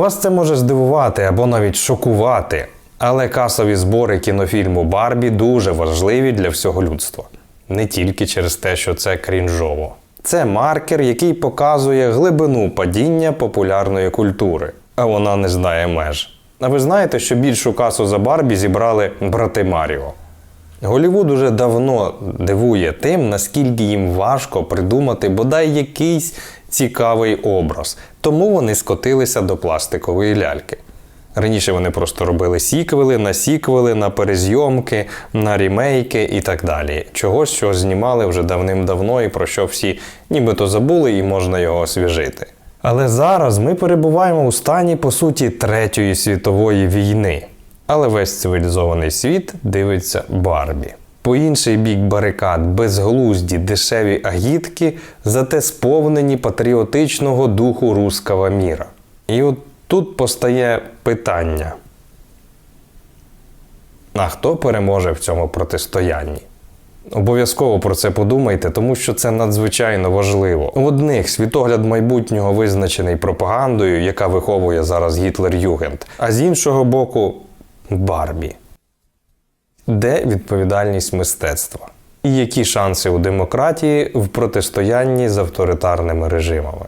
Вас це може здивувати або навіть шокувати, але касові збори кінофільму Барбі дуже важливі для всього людства. Не тільки через те, що це крінжово. Це маркер, який показує глибину падіння популярної культури, а вона не знає меж. А ви знаєте, що більшу касу за Барбі зібрали брати Маріо? Голівуд уже давно дивує тим, наскільки їм важко придумати бодай якийсь цікавий образ. Тому вони скотилися до пластикової ляльки. Раніше вони просто робили сіквели на сіквели, на перезйомки, на рімейки і так далі. Чогось, що знімали вже давним-давно і про що всі нібито забули і можна його освіжити. Але зараз ми перебуваємо у стані, по суті, Третьої світової війни. Але весь цивілізований світ дивиться Барбі. По інший бік барикад безглузді дешеві агітки, зате сповнені патріотичного духу руского міра. І от тут постає питання: а хто переможе в цьому протистоянні? Обов'язково про це подумайте, тому що це надзвичайно важливо. У одних світогляд майбутнього визначений пропагандою, яка виховує зараз Гітлер-Югент, а з іншого боку Барбі. Де відповідальність мистецтва? І які шанси у демократії в протистоянні з авторитарними режимами?